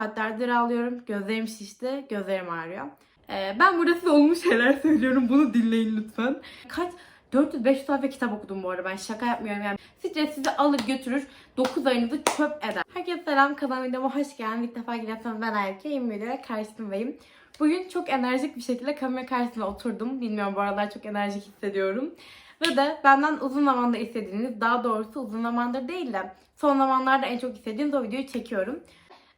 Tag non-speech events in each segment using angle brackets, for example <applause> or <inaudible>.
Saatlerdir ağlıyorum. Gözlerim şişti. Gözlerim ağrıyor. Ee, ben burada size olmuş şeyler söylüyorum. Bunu dinleyin lütfen. Kaç 400-500 sayfa kitap okudum bu arada. Ben şaka yapmıyorum yani. Stres sizi alır götürür. 9 ayınızı çöp eder. Herkese selam. Kanalıma videoma hoş geldin. İlk defa geliyorsanız ben Aybüke. Yeni videoya karşınızdayım. Bugün çok enerjik bir şekilde kamera karşısına oturdum. Bilmiyorum bu aralar çok enerjik hissediyorum. Ve de benden uzun zamandır istediğiniz, daha doğrusu uzun zamandır değil de son zamanlarda en çok istediğiniz o videoyu çekiyorum.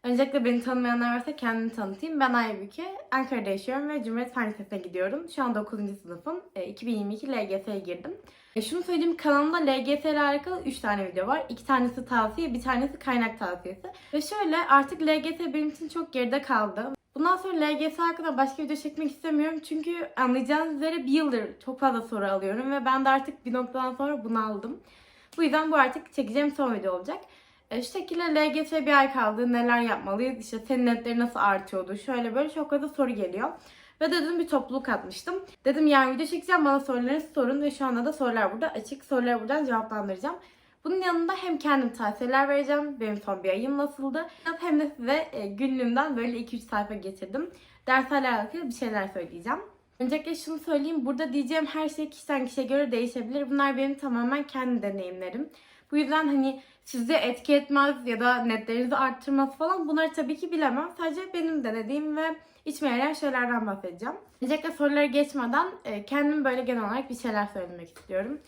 Öncelikle beni tanımayanlar varsa kendimi tanıtayım. Ben Aybüke. Ankara'da yaşıyorum ve Cumhuriyet Fen Lisesi'ne gidiyorum. Şu anda 9. sınıfım. E, 2022 LGS'ye girdim. E, şunu söyleyeyim kanalımda LGS ile alakalı 3 tane video var. 2 tanesi tavsiye, bir tanesi kaynak tavsiyesi. Ve şöyle artık LGS benim için çok geride kaldı. Bundan sonra LGS hakkında başka video çekmek istemiyorum. Çünkü anlayacağınız üzere bir yıldır çok fazla soru alıyorum ve ben de artık bir noktadan sonra bunaldım. Bu yüzden bu artık çekeceğim son video olacak. E, şu şekilde LGS bir ay kaldı. Neler yapmalıyız? İşte senin netleri nasıl artıyordu? Şöyle böyle çok fazla soru geliyor. Ve dedim bir topluluk atmıştım. Dedim yani video çekeceğim bana sorularınızı sorun ve şu anda da sorular burada açık. Soruları buradan cevaplandıracağım. Bunun yanında hem kendim tavsiyeler vereceğim. Benim son bir ayım nasıldı? Hem de size e, günlüğümden böyle 2-3 sayfa getirdim. Derslerle alakalı bir şeyler söyleyeceğim. Öncelikle şunu söyleyeyim. Burada diyeceğim her şey kişiden kişiye göre değişebilir. Bunlar benim tamamen kendi deneyimlerim. Bu yüzden hani sizi etki etmez ya da netlerinizi arttırmaz falan bunları tabii ki bilemem. Sadece benim denediğim ve içime yarayan şeylerden bahsedeceğim. Öncelikle soruları geçmeden e, kendim böyle genel olarak bir şeyler söylemek istiyorum.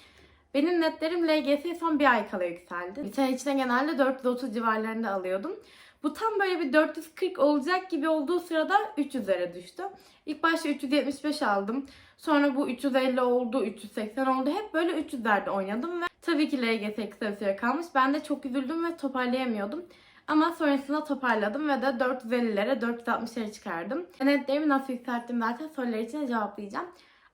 Benim netlerim LGS'ye son bir ay kala yükseldi. Bir sene içinde genelde 430 civarlarında alıyordum. Bu tam böyle bir 440 olacak gibi olduğu sırada 300'lere düştü. İlk başta 375 aldım. Sonra bu 350 oldu, 380 oldu. Hep böyle 300'lerde oynadım ve tabii ki LGS kısa bir kalmış. Ben de çok üzüldüm ve toparlayamıyordum. Ama sonrasında toparladım ve de 450'lere, 460'lara çıkardım. Netlerimi nasıl yükselttim zaten sorular için cevaplayacağım.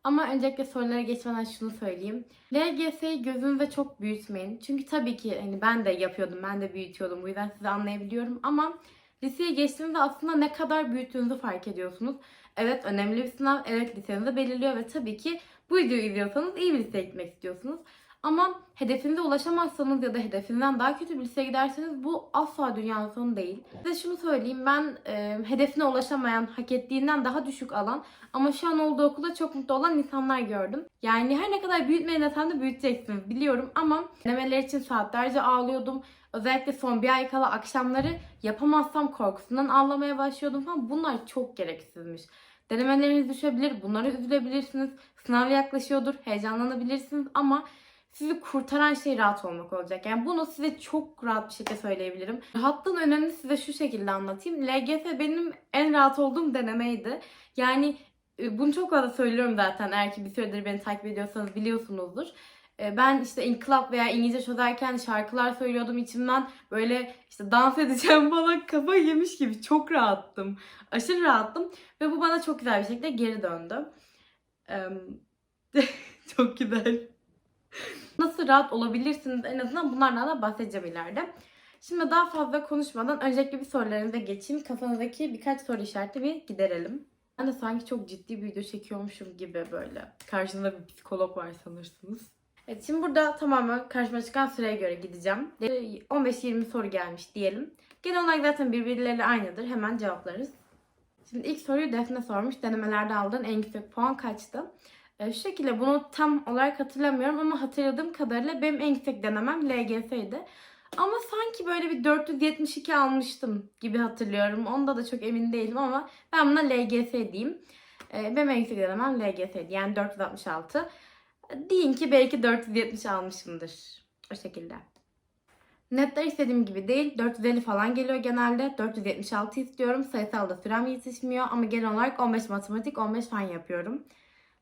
Ama öncelikle sorulara geçmeden şunu söyleyeyim. LGS'yi gözünüzde çok büyütmeyin. Çünkü tabii ki hani ben de yapıyordum, ben de büyütüyordum. Bu yüzden sizi anlayabiliyorum. Ama liseye geçtiğinizde aslında ne kadar büyüttüğünüzü fark ediyorsunuz. Evet önemli bir sınav, evet lisenizi belirliyor ve tabii ki bu videoyu izliyorsanız iyi bir liseye gitmek istiyorsunuz. Ama hedefinize ulaşamazsanız ya da hedefinden daha kötü bir liseye giderseniz bu asla dünyanın sonu değil. Size şunu söyleyeyim ben e, hedefine ulaşamayan, hak ettiğinden daha düşük alan ama şu an olduğu okulda çok mutlu olan insanlar gördüm. Yani her ne kadar büyütmeyen desem de büyüteceksiniz biliyorum ama denemeler için saatlerce ağlıyordum. Özellikle son bir ay kala akşamları yapamazsam korkusundan ağlamaya başlıyordum falan. Bunlar çok gereksizmiş. Denemeleriniz düşebilir, bunlara üzülebilirsiniz. Sınav yaklaşıyordur, heyecanlanabilirsiniz ama sizi kurtaran şey rahat olmak olacak. Yani bunu size çok rahat bir şekilde söyleyebilirim. Rahatlığın önemini size şu şekilde anlatayım. LGS benim en rahat olduğum denemeydi. Yani e, bunu çok fazla söylüyorum zaten. Eğer ki bir süredir beni takip ediyorsanız biliyorsunuzdur. E, Ben işte inkılap veya İngilizce çözerken şarkılar söylüyordum içimden. Böyle işte dans edeceğim <laughs> falan kafa yemiş gibi çok rahattım. Aşırı rahattım. Ve bu bana çok güzel bir şekilde geri döndü. <laughs> Çok güzel. Nasıl rahat olabilirsiniz en azından bunlardan da bahsedeceğim ileride. Şimdi daha fazla konuşmadan öncelikle bir sorularınıza geçeyim. Kafanızdaki birkaç soru işareti bir giderelim. Ben de sanki çok ciddi bir video çekiyormuşum gibi böyle. Karşınızda bir psikolog var sanırsınız. Evet şimdi burada tamamen karşıma çıkan süreye göre gideceğim. 15-20 soru gelmiş diyelim. Genel olarak zaten birbirleriyle aynıdır. Hemen cevaplarız. Şimdi ilk soruyu Defne sormuş. Denemelerde aldığın en yüksek puan kaçtı? E, şu şekilde bunu tam olarak hatırlamıyorum ama hatırladığım kadarıyla benim en yüksek denemem LGS'ydi. Ama sanki böyle bir 472 almıştım gibi hatırlıyorum. Onda da çok emin değilim ama ben buna LGS diyeyim. E, benim en yüksek denemem LGS'ydi. Yani 466. Deyin ki belki 470 almışımdır. O şekilde. Netler istediğim gibi değil. 450 falan geliyor genelde. 476 istiyorum. Sayısalda sürem yetişmiyor ama genel olarak 15 matematik, 15 fen yapıyorum.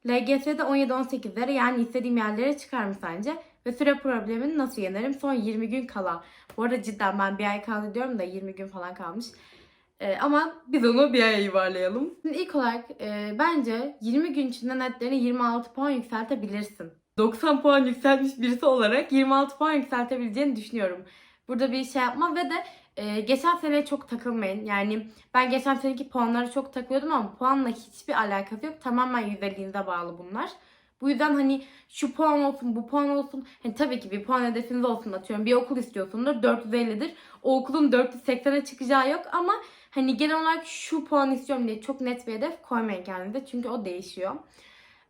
LGS'de 17-18'lere yani istediğim yerlere çıkar mı sence? Ve süre problemini nasıl yenerim? Son 20 gün kala. Bu arada cidden ben bir ay kaldı diyorum da 20 gün falan kalmış. Ee, ama biz onu bir aya yuvarlayalım. Şimdi ilk olarak e, bence 20 gün içinde netlerini 26 puan yükseltebilirsin. 90 puan yükseltmiş birisi olarak 26 puan yükseltebileceğini düşünüyorum. Burada bir şey yapma ve de e, geçen seneye çok takılmayın. Yani ben geçen seneki puanlara çok takılıyordum ama puanla hiçbir alakası yok. Tamamen yüzdeliğinize bağlı bunlar. Bu yüzden hani şu puan olsun, bu puan olsun. Hani tabii ki bir puan hedefiniz olsun atıyorum. Bir okul istiyorsundur 450'dir. O okulun 480'e çıkacağı yok ama Hani genel olarak şu puan istiyorum diye çok net bir hedef koymayın kendinize. Çünkü o değişiyor.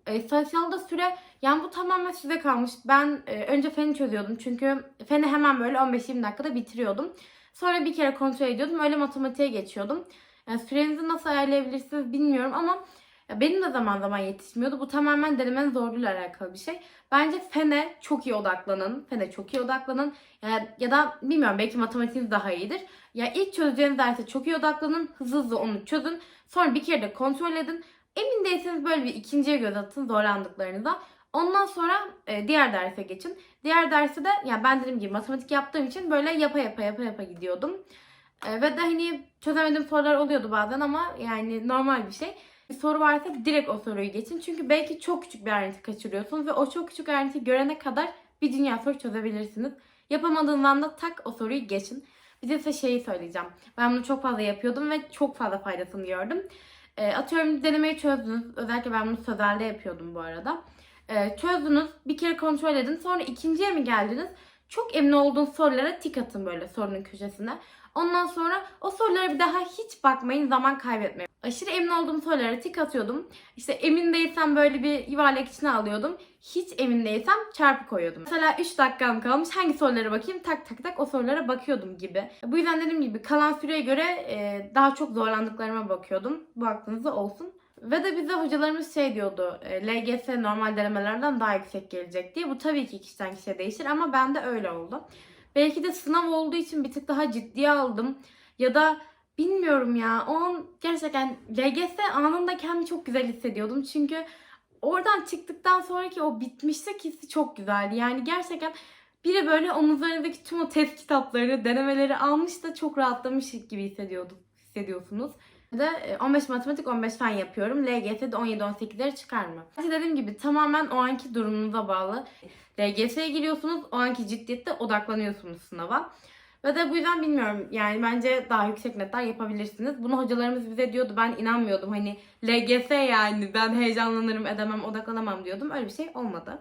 E, sayısalda süre yani bu tamamen size kalmış. Ben e, önce feni çözüyordum. Çünkü feni hemen böyle 15-20 dakikada bitiriyordum. Sonra bir kere kontrol ediyordum. Öyle matematiğe geçiyordum. Yani sürenizi nasıl ayarlayabilirsiniz bilmiyorum ama benim de zaman zaman yetişmiyordu. Bu tamamen denemenin zorluğuyla alakalı bir şey. Bence fene çok iyi odaklanın. Fene çok iyi odaklanın. Ya, ya da bilmiyorum belki matematiğiniz daha iyidir. Ya ilk çözeceğiniz derse çok iyi odaklanın. Hızlı hızlı onu çözün. Sonra bir kere de kontrol edin. Emin değilseniz böyle bir ikinciye göz atın zorlandıklarınıza. Ondan sonra e, diğer derse geçin. Diğer dersi de yani ben dediğim gibi matematik yaptığım için böyle yapa yapa yapa yapa gidiyordum. E, ve de hani çözemediğim sorular oluyordu bazen ama yani normal bir şey. Bir soru varsa direkt o soruyu geçin. Çünkü belki çok küçük bir ayrıntı kaçırıyorsunuz ve o çok küçük ayrıntıyı görene kadar bir dünya soru çözebilirsiniz. Yapamadığından da tak o soruyu geçin. Bir de size şeyi söyleyeceğim. Ben bunu çok fazla yapıyordum ve çok fazla faydasını gördüm. E, atıyorum denemeyi çözdünüz. Özellikle ben bunu sözelde yapıyordum bu arada. E, çözdünüz. Bir kere kontrol edin. Sonra ikinciye mi geldiniz? Çok emin olduğunuz sorulara tik atın böyle sorunun köşesine. Ondan sonra o sorulara bir daha hiç bakmayın. Zaman kaybetmeyin. Aşırı emin olduğum sorulara tik atıyordum. İşte emin değilsem böyle bir yuvarlak içine alıyordum. Hiç emin değilsem çarpı koyuyordum. Mesela 3 dakikam kalmış. Hangi sorulara bakayım? Tak tak tak o sorulara bakıyordum gibi. Bu yüzden dediğim gibi kalan süreye göre e, daha çok zorlandıklarıma bakıyordum. Bu aklınızda olsun. Ve de bize hocalarımız şey diyordu. e, LGS normal denemelerden daha yüksek gelecek diye. Bu tabii ki kişiden kişiye değişir ama bende öyle oldu. Belki de sınav olduğu için bir tık daha ciddiye aldım. Ya da bilmiyorum ya. O an gerçekten LGS anında kendimi çok güzel hissediyordum. Çünkü oradan çıktıktan sonraki o bitmişlik hissi çok güzeldi. Yani gerçekten biri böyle omuzlarındaki tüm o test kitaplarını, denemeleri almış da çok rahatlamış gibi hissediyordum, hissediyorsunuz. De e, 15 matematik 15 fen yapıyorum. LGS'de 17-18'lere çıkar mı? İşte dediğim gibi tamamen o anki durumunuza bağlı. LGS'ye giriyorsunuz, o anki ciddiyette odaklanıyorsunuz sınava. Ve de bu yüzden bilmiyorum yani bence daha yüksek netler yapabilirsiniz. Bunu hocalarımız bize diyordu ben inanmıyordum hani LGS yani ben heyecanlanırım edemem odaklanamam diyordum. Öyle bir şey olmadı.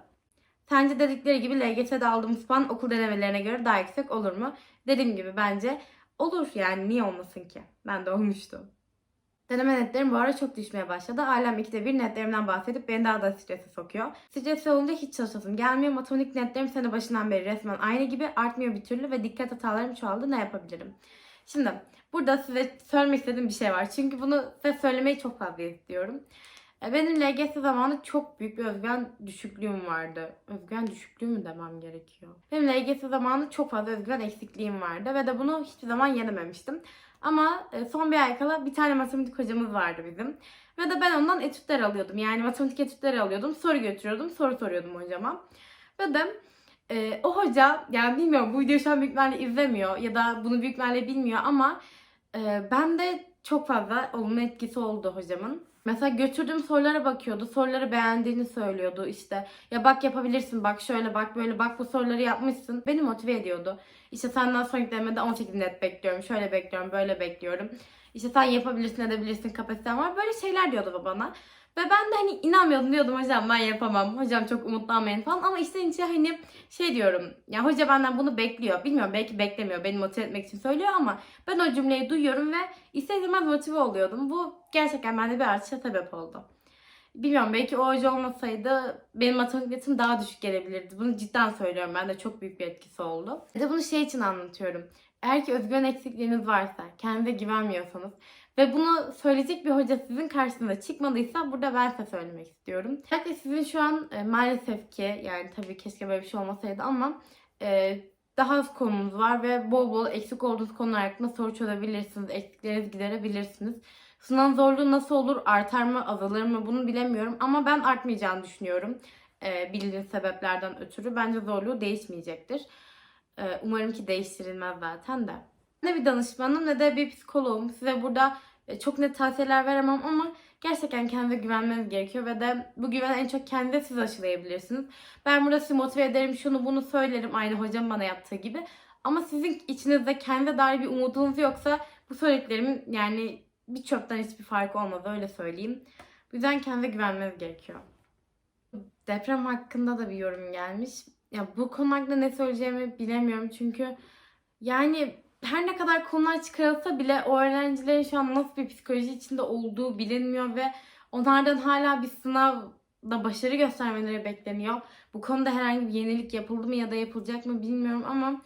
Sence dedikleri gibi LGS'de aldığımız puan okul denemelerine göre daha yüksek olur mu? Dediğim gibi bence olur yani niye olmasın ki? Ben de olmuştu. Deneme netlerim bu ara çok düşmeye başladı. Ailem ikide bir netlerimden bahsedip beni daha da strese sokuyor. Stresli olunca hiç çalışasım gelmiyor. Matematik netlerim sene başından beri resmen aynı gibi artmıyor bir türlü ve dikkat hatalarım çoğaldı. Ne yapabilirim? Şimdi burada size söylemek istediğim bir şey var. Çünkü bunu size söylemeyi çok fazla istiyorum. E, Benim LGS zamanı çok büyük bir özgüven düşüklüğüm vardı. Özgüven düşüklüğü mü demem gerekiyor? Benim LGS zamanı çok fazla özgüven eksikliğim vardı ve de bunu hiçbir zaman yenememiştim. Ama e, son bir ay kala bir tane matematik hocamız vardı bizim. Ve de ben ondan etütler alıyordum. Yani matematik etütleri alıyordum. Soru götürüyordum. Soru soruyordum hocama. Ve de e, o hoca yani bilmiyorum bu videoyu şu an büyük izlemiyor ya da bunu büyük ihtimalle bilmiyor ama e, ben de çok fazla olumlu etkisi oldu hocamın. Mesela götürdüğüm sorulara bakıyordu. Soruları beğendiğini söylüyordu işte. Ya bak yapabilirsin bak şöyle bak böyle bak bu soruları yapmışsın. Beni motive ediyordu. İşte senden sonraki denemede 18 net bekliyorum. Şöyle bekliyorum böyle bekliyorum. İşte sen yapabilirsin edebilirsin kapasiten var. Böyle şeyler diyordu bana. Ve ben de hani inanmıyordum diyordum hocam ben yapamam. Hocam çok umutlanmayın falan. Ama içten içe hani şey diyorum. Ya hoca benden bunu bekliyor. Bilmiyorum belki beklemiyor. Beni motive etmek için söylüyor ama ben o cümleyi duyuyorum ve ister motive oluyordum. Bu gerçekten bende bir artışa sebep oldu. Bilmiyorum belki o hoca olmasaydı benim matematik daha düşük gelebilirdi. Bunu cidden söylüyorum. Ben de çok büyük bir etkisi oldu. Bir de bunu şey için anlatıyorum. Eğer ki özgüven eksikliğiniz varsa, kendinize güvenmiyorsanız ve bunu söyleyecek bir hoca sizin karşınıza çıkmadıysa burada ben size söylemek istiyorum. Özellikle sizin şu an e, maalesef ki yani tabii keşke böyle bir şey olmasaydı ama e, daha az konunuz var ve bol bol eksik olduğunuz konular hakkında soru çözebilirsiniz. Eksiklerinizi giderebilirsiniz. Sınav zorluğu nasıl olur? Artar mı? Azalır mı? Bunu bilemiyorum. Ama ben artmayacağını düşünüyorum. E, bildiğiniz sebeplerden ötürü. Bence zorluğu değişmeyecektir. E, umarım ki değiştirilmez zaten de. Ne bir danışmanım ne de bir psikoloğum. Size burada çok net tavsiyeler veremem ama gerçekten kendinize güvenmeniz gerekiyor ve de bu güveni en çok kendinize siz aşılayabilirsiniz. Ben burada sizi motive ederim, şunu bunu söylerim aynı hocam bana yaptığı gibi. Ama sizin içinizde kendine dair bir umudunuz yoksa bu söylediklerimin yani bir çöpten hiçbir farkı olmaz öyle söyleyeyim. Bu yüzden kendinize güvenmeniz gerekiyor. Deprem hakkında da bir yorum gelmiş. Ya bu konu hakkında ne söyleyeceğimi bilemiyorum çünkü yani her ne kadar konular çıkarılsa bile o öğrencilerin şu an nasıl bir psikoloji içinde olduğu bilinmiyor ve onlardan hala bir sınavda başarı göstermeleri bekleniyor. Bu konuda herhangi bir yenilik yapıldı mı ya da yapılacak mı bilmiyorum ama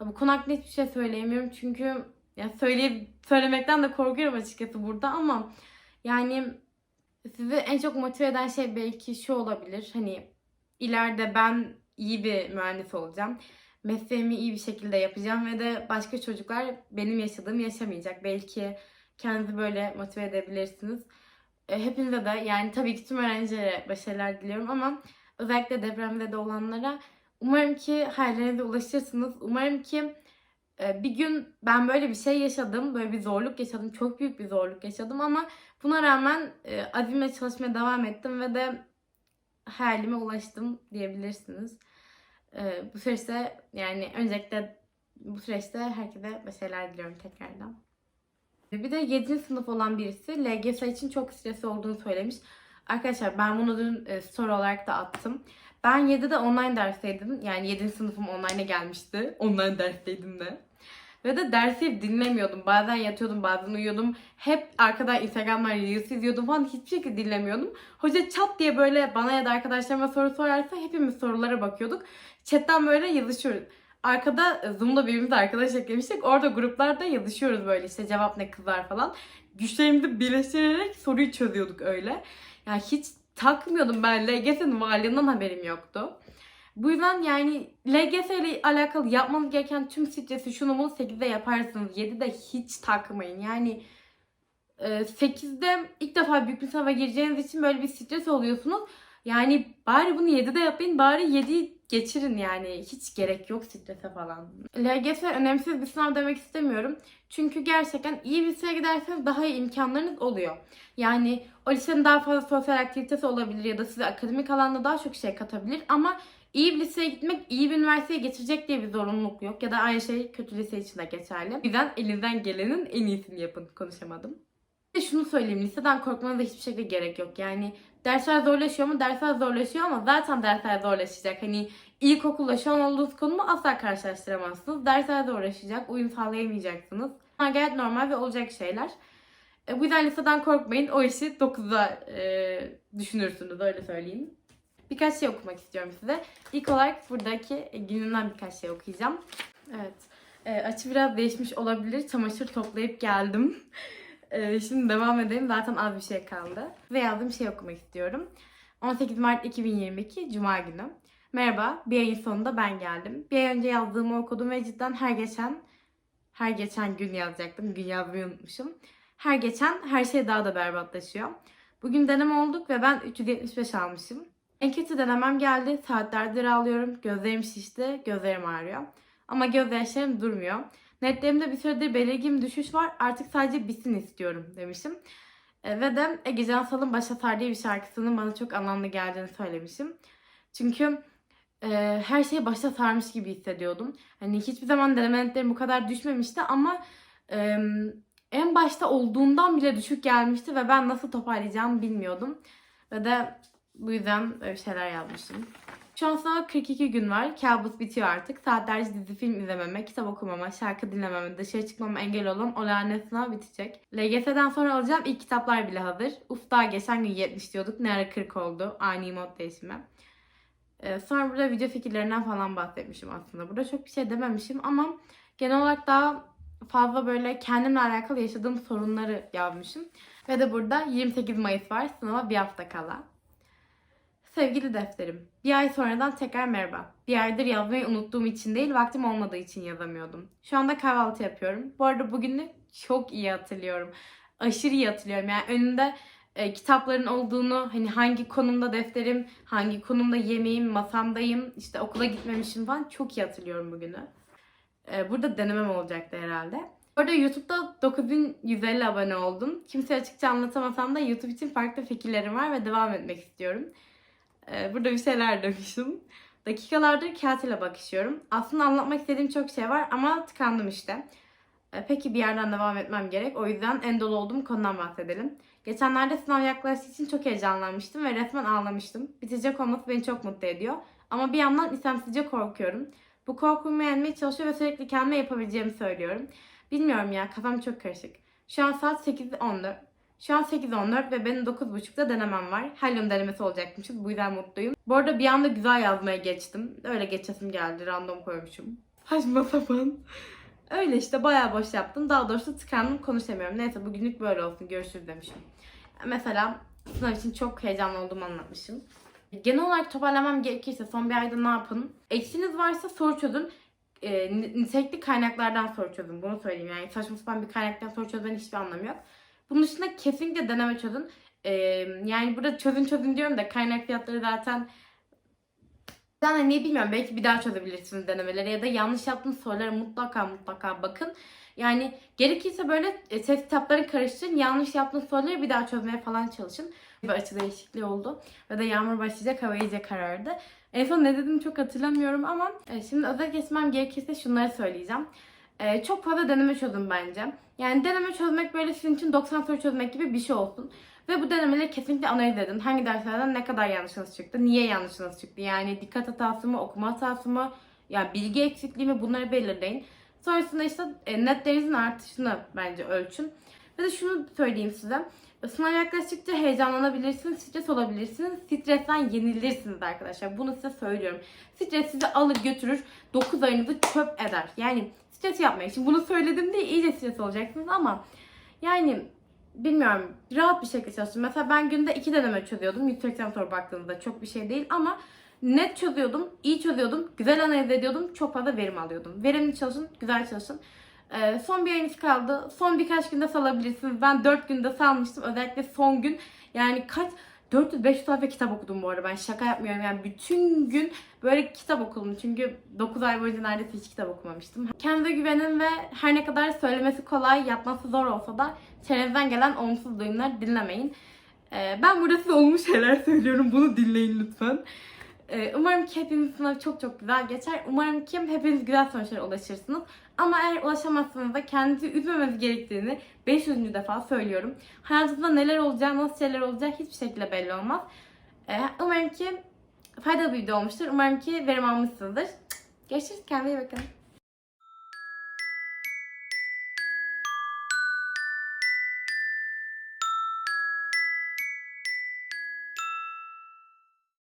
bu konu hakkında hiçbir şey söyleyemiyorum çünkü ya söyle söylemekten de korkuyorum açıkçası burada ama yani sizi en çok motive eden şey belki şu olabilir. Hani ileride ben iyi bir mühendis olacağım. Mesleğimi iyi bir şekilde yapacağım ve de başka çocuklar benim yaşadığım yaşamayacak. Belki kendinizi böyle motive edebilirsiniz. E, Hepinize de yani tabii ki tüm öğrencilere başarılar diliyorum ama özellikle depremde de olanlara umarım ki hayallerinize ulaşırsınız. Umarım ki e, bir gün ben böyle bir şey yaşadım. Böyle bir zorluk yaşadım. Çok büyük bir zorluk yaşadım ama buna rağmen e, azimle çalışmaya devam ettim ve de hayalime ulaştım diyebilirsiniz. E, bu süreçte yani öncelikle bu süreçte herkese başarılar diliyorum tekrardan. Bir de 7. sınıf olan birisi LGS için çok stresli olduğunu söylemiş. Arkadaşlar ben bunu dün e, story olarak da attım. Ben 7'de online dersteydim. Yani 7. sınıfım online'a gelmişti. Online dersteydim de. Ve de dersi dinlemiyordum. Bazen yatıyordum, bazen uyuyordum. Hep arkadan Instagram'dan Reels izliyordum falan. Hiçbir şekilde dinlemiyordum. Hoca çat diye böyle bana ya da arkadaşlarıma soru sorarsa hepimiz sorulara bakıyorduk. Chatten böyle yazışıyoruz. Arkada e, Zoom'da birbirimize arkadaş eklemiştik. Orada gruplarda yazışıyoruz böyle işte cevap ne kızlar falan. Güçlerimizi birleştirerek soruyu çözüyorduk öyle. Yani hiç takmıyordum ben. LGS'nin varlığından haberim yoktu. Bu yüzden yani LGS ile alakalı yapmanız gereken tüm stresi şunu bunu 8'de yaparsınız. 7'de hiç takmayın. Yani e, 8'de ilk defa büyük bir sınava gireceğiniz için böyle bir stres oluyorsunuz. Yani bari bunu 7'de yapayım, bari 7'yi geçirin yani. Hiç gerek yok strese falan. LGS önemsiz bir sınav demek istemiyorum. Çünkü gerçekten iyi bir liseye giderseniz daha iyi imkanlarınız oluyor. Yani o lisenin daha fazla sosyal aktivitesi olabilir ya da size akademik alanda daha çok şey katabilir ama iyi bir liseye gitmek iyi bir üniversiteye getirecek diye bir zorunluluk yok. Ya da aynı şey kötü lise için de geçerli. O yüzden elinizden gelenin en iyisini yapın. Konuşamadım. De şunu söyleyeyim. Liseden korkmanıza hiçbir şekilde gerek yok. Yani dersler zorlaşıyor mu? Dersler zorlaşıyor ama zaten dersler zorlaşacak. Hani ilkokulda şu an olduğunuz konumu asla karşılaştıramazsınız. Dersler zorlaşacak. Uyum sağlayamayacaksınız. Bunlar gayet normal ve olacak şeyler. E, bu yüzden liseden korkmayın. O işi 9'da e, düşünürsünüz öyle söyleyeyim. Birkaç şey okumak istiyorum size. İlk olarak buradaki günümden birkaç şey okuyacağım. Evet. E, açı biraz değişmiş olabilir. Çamaşır toplayıp geldim. <laughs> E, şimdi devam edelim. Zaten az bir şey kaldı. Ve yazdığım şey okumak istiyorum. 18 Mart 2022 Cuma günü. Merhaba, bir ayın sonunda ben geldim. Bir ay önce yazdığımı okudum ve cidden her geçen her geçen gün yazacaktım. Gün yazmayı unutmuşum. Her geçen her şey daha da berbatlaşıyor. Bugün deneme olduk ve ben 375 almışım. En kötü denemem geldi. Saatlerdir ağlıyorum. Gözlerim şişti. Gözlerim ağrıyor. Ama gözyaşlarım durmuyor. Netlerimde bir süredir belirgin düşüş var. Artık sadece bitsin istiyorum demişim. E, ve de Ege Cansal'ın Başa Sar diye bir şarkısının bana çok anlamlı geldiğini söylemişim. Çünkü e, her şey başta sarmış gibi hissediyordum. Hani hiçbir zaman deneme bu kadar düşmemişti ama e, en başta olduğundan bile düşük gelmişti ve ben nasıl toparlayacağımı bilmiyordum. Ve de bu yüzden öyle şeyler yazmışım. Şu an sınava 42 gün var. Kabus bitiyor artık. Saatlerce dizi film izlememe, kitap okumama, şarkı dinlememe, dışarı çıkmama engel olan o sınav bitecek. LGS'den sonra alacağım ilk kitaplar bile hazır. Uf daha geçen gün 70 diyorduk. Ne ara 40 oldu. Ani mod değişimi. Ee, sonra burada video fikirlerinden falan bahsetmişim aslında. Burada çok bir şey dememişim ama genel olarak daha fazla böyle kendimle alakalı yaşadığım sorunları yazmışım. Ve de burada 28 Mayıs var. Sınava bir hafta kala. Sevgili defterim, bir ay sonradan tekrar merhaba. Bir aydır yazmayı unuttuğum için değil, vaktim olmadığı için yazamıyordum. Şu anda kahvaltı yapıyorum. Bu arada bugünü çok iyi hatırlıyorum. Aşırı iyi hatırlıyorum. Yani önünde e, kitapların olduğunu, hani hangi konumda defterim, hangi konumda yemeğim, masamdayım, işte okula gitmemişim falan çok iyi hatırlıyorum bugünü. E, burada denemem olacaktı herhalde. Bu arada YouTube'da 9150 abone oldum. Kimseye açıkça anlatamasam da YouTube için farklı fikirlerim var ve devam etmek istiyorum. Ee, burada bir şeyler demişim. Dakikalardır kağıt ile bakışıyorum. Aslında anlatmak istediğim çok şey var ama tıkandım işte. Ee, peki bir yerden devam etmem gerek. O yüzden en dolu olduğum konudan bahsedelim. Geçenlerde sınav yaklaştığı için çok heyecanlanmıştım ve resmen ağlamıştım. Bitecek olması beni çok mutlu ediyor. Ama bir yandan istemsizce korkuyorum. Bu korkumu yenmeye çalışıyor ve sürekli kendime yapabileceğimi söylüyorum. Bilmiyorum ya kafam çok karışık. Şu an saat 8.14. Şu an 8.14 ve benim 9.30'da denemem var. Helyum denemesi olacakmışız. Bu yüzden mutluyum. Bu arada bir anda güzel yazmaya geçtim. Öyle geçesim geldi. Random koymuşum. <laughs> Saçma sapan. Öyle işte bayağı boş yaptım. Daha doğrusu tıkandım konuşamıyorum. Neyse bugünlük böyle olsun. Görüşürüz demişim. Mesela sınav için çok heyecanlı olduğumu anlatmışım. Genel olarak toparlamam gerekirse son bir ayda ne yapın? Eksiniz varsa soru çözün. E, nitelikli kaynaklardan soru çözün. Bunu söyleyeyim yani saçma sapan bir kaynaktan soru çözmenin hiçbir anlamı yok. Bunun dışında kesinlikle deneme çözün. E, yani burada çözün çözün diyorum da kaynak fiyatları zaten yani ne bilmiyorum belki bir daha çözebilirsiniz denemeleri ya da yanlış yaptığınız sorulara mutlaka mutlaka bakın. Yani gerekirse böyle e, test kitapları karıştırın. Yanlış yaptığınız soruları bir daha çözmeye falan çalışın. Bir açı değişikliği oldu. Ve de yağmur başlayacak hava iyice karardı. En son ne dediğimi çok hatırlamıyorum ama e, şimdi özel geçmem gerekirse şunları söyleyeceğim. E, çok fazla deneme çözün bence. Yani deneme çözmek böyle sizin için 90 soru çözmek gibi bir şey olsun. Ve bu denemeleri kesinlikle analiz edin. Hangi derslerden ne kadar yanlışınız çıktı, niye yanlışınız çıktı? Yani dikkat hatası mı, okuma hatası mı, yani bilgi eksikliği mi bunları belirleyin. Sonrasında işte e, netlerinizin artışını bence ölçün. Ve de şunu söyleyeyim size. Sınav yaklaştıkça heyecanlanabilirsiniz, stres olabilirsiniz. Stresten yenilirsiniz arkadaşlar. Bunu size söylüyorum. Stres sizi alır götürür, 9 ayınızı çöp eder. Yani stres yapmayın. Şimdi bunu söyledim diye iyice stres olacaksınız ama yani bilmiyorum rahat bir şekilde çalıştım. Mesela ben günde iki deneme çözüyordum. 180 soru baktığınızda çok bir şey değil ama net çözüyordum, iyi çözüyordum, güzel analiz ediyordum, çok fazla verim alıyordum. Verimli çalışın, güzel çalışın. Ee, son bir ayınız kaldı. Son birkaç günde salabilirsiniz. Ben 4 günde salmıştım. Özellikle son gün yani kaç 400-500 sayfa kitap okudum bu arada. Ben şaka yapmıyorum. Yani bütün gün böyle kitap okudum. Çünkü 9 ay boyunca neredeyse hiç kitap okumamıştım. Kendinize güvenin ve her ne kadar söylemesi kolay, yapması zor olsa da çevremizden gelen olumsuz duyumları dinlemeyin. Ee, ben burada size olmuş şeyler <laughs> söylüyorum. Bunu dinleyin lütfen. Ee, Umarım ki hepinizin sınavı çok çok güzel geçer. Umarım ki hepiniz güzel sonuçlara ulaşırsınız. Ama eğer ulaşamazsanız da kendinizi üzmemeniz gerektiğini 500. defa söylüyorum. Hayatınızda neler olacağı, nasıl şeyler olacağı hiçbir şekilde belli olmaz. Ee, Umarım ki faydalı bir video olmuştur. Umarım ki verim almışsınızdır. Görüşürüz. Kendinize iyi bakın.